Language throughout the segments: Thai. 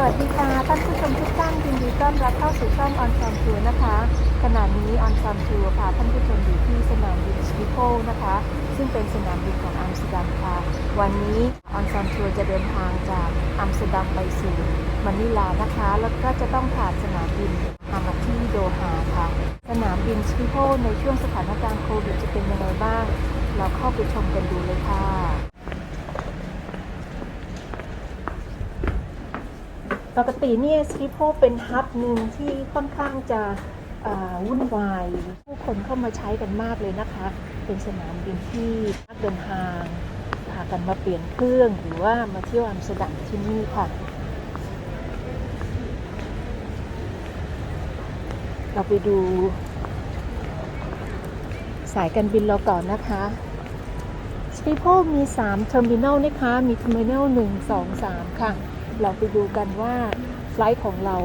สวัสดีค่ะท่านผู้ชมทุกท่านยินดีต้อนรับเข้าสู่ช่องออนซอมทัวร์นะคะขณะนี้ออนซอมทัวร์พาท่านผู้ชมอยู่ที่สนามบินสติโพนะคะ ซึ่งเป็นสนามบินของอัมสเตอร์ดัมค่ะ วันนี้ออนซอมทัวร์จะเดินทางจากอัมสเตอร์ดัมไปสู่มะนิลานะคะ แล้วก็จะต้องผ่านสนามบินฮามาที่โดฮาค่ะ สนามบินสติโพในช่วงสถานการณ์โควิดจะเป็นยังไงบ้าง เราเข้าไปชมกันดูเลยค่ะ ปกติเนี่ยสติโพเป็นฮับหนึ่งที่ค่อนข้างจะวุ่นวาย ผู้คนเข้ามาใช้กันมากเลยนะคะ เป็นสนามบินที่นักเดินทางพากันมาเปลี่ยนเครื่องหรือว่ามาเที่ยวอัมสเตอร์ดัมที่นี่ค่ะ เราไปดู สายการบินเราก่อนนะคะสติโพมี 3 เทอร์มินอลนะคะ มีเทอร์มินอล1 2 3 ค่ะ เราไปดูกันว่าไฟล์ของเรา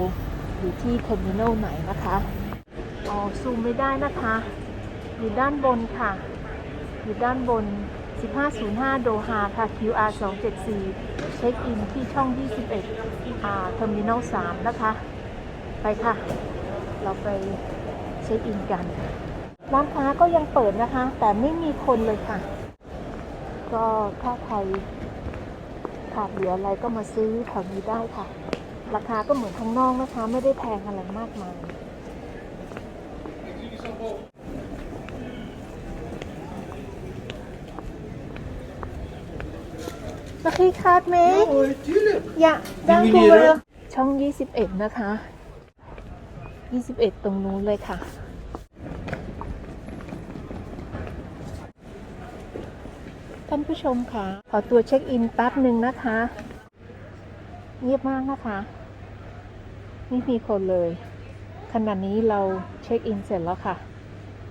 อยู่ที่เทอร์มินอลไหนนะคะอ๋อซูมไม่ได้นะคะ อยู่ด้านบนค่ะ อยู่ด้านบน 1505 โดฮาค่ะ QR 274 เช็คอินที่ช่อง 21อ่าเทอร์มินอล3นะคะ ไปค่ะ เราไปเช็คอินกัน ร้านค้าก็ยังเปิดนะคะ แต่ไม่มีคนเลยค่ะ ก็ถ้าใคร ขาดเหลืออะไรก็มาซื้อแถวนี้ได้ค่ะ ราคาก็เหมือนข้างนอกนะคะ ไม่ได้แพงอะไรมากมาย Mag ik gaat mee? Oh, tuurlijk. Ja, dank u meneer wel. ook? ช่อง 21 นะคะ 21 ตรงนู้นเลยค่ะ ท่านผู้ชมค่ะ ขอตัวเช็คอินแป๊บหนึ่งนะคะ เงียบมากนะคะไม่มีคนเลย ขณะนี้เราเช็คอินเสร็จแล้วค่ะ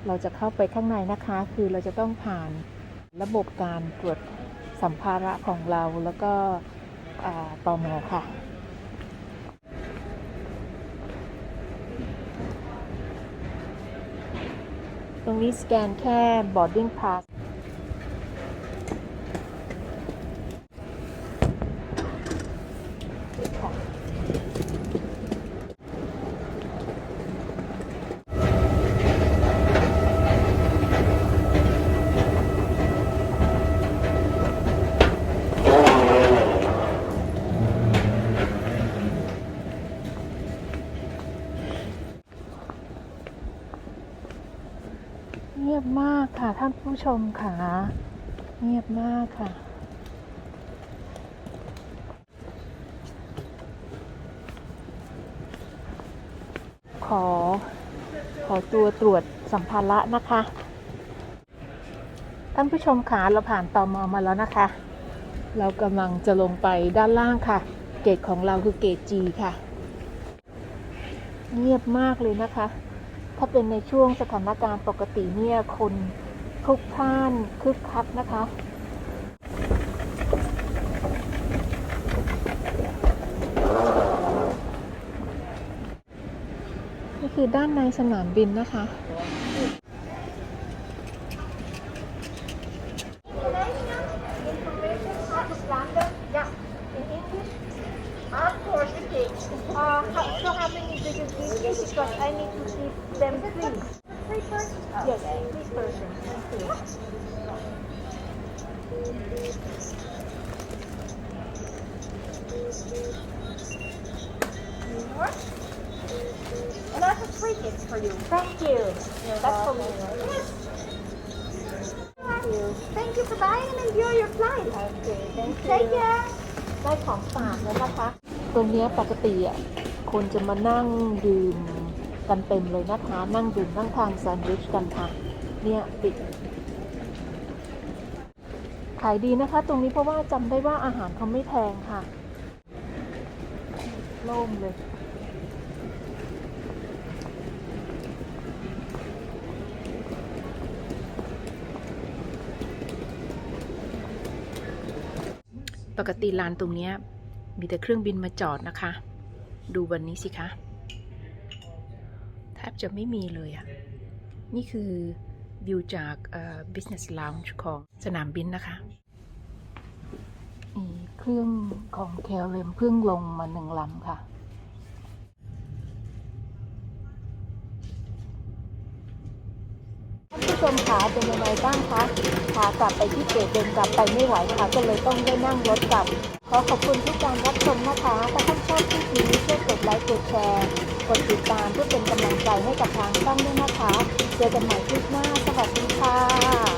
เราจะเข้าไปข้างในนะคะ คือเราจะต้องผ่านระบบการตรวจสัมภาระของเราแล้วก็อ่าตมค่ะตรงนี้สแกนแค่ boarding pass ค่ะเงียบมากค่ะท่านผู้ชมค่ะ เงียบมากค่ะ ขอ ขอตัวตรวจสัมภาระนะคะ ท่านผู้ชมคะเราผ่านตอมอมาแล้วนะคะ เรากำลังจะลงไปด้านล่างค่ะ เกตของเราคือเกต G ค่ะ เงียบมากเลยนะคะ ถ้าเป็นในช่วงสถานการณ์ปกติเนี่ยคนพลุกพล่านคึกคักนะคะนี่คือด้านในสนามบินนะคะ Uh, how, so how many do you give me? Because I need to keep them free. Three persons? Yes, three persons. Thank you. More? And I have free gifts for you. Thank you. That's for me. Yes. Thank you. Thank you for buying and enjoy your flight. Okay, thank you. Take care. ได้ของฝากแล้วนะคะ ตรงนี้ปกติอะคนจะมานั่งดื่มกันเต็มเลยนะคะ นั่งดื่มนั่งทานแซนด์วิชกันค่ะ เนี่ยปิดขายดีนะคะ ตรงนี้เพราะว่าจำได้ว่าอาหารเขาไม่แพงค่ะโล่งเลยปกติลานตรงนี้ มีแต่เครื่องบินมาจอดนะคะ ดูวันนี้สิคะแทบจะไม่มีเลยอะนี่คือวิวจาก business lounge ของสนามบินนะคะเครื่องของเคลเลมเพิ่งลงมาหนึ่งลำค่ะ ท่านผู้ ชมคะเป็นยังไงบ้างคะขากลับไปที่เกตเดินกลับไปไม่ไหวค่ะก็เลยต้องได้นั่งรถกลับ ขอขอบคุณทุกการรับชมนะคะ ถ้าท่านชอบคลิปนี้ช่วยกดไลค์กดแชร์กดติดตามเพื่อเป็นกำลังใจให้กับทางช่องด้วยนะคะ เจอกันใหม่คลิปหน้า สวัสดีค่ะ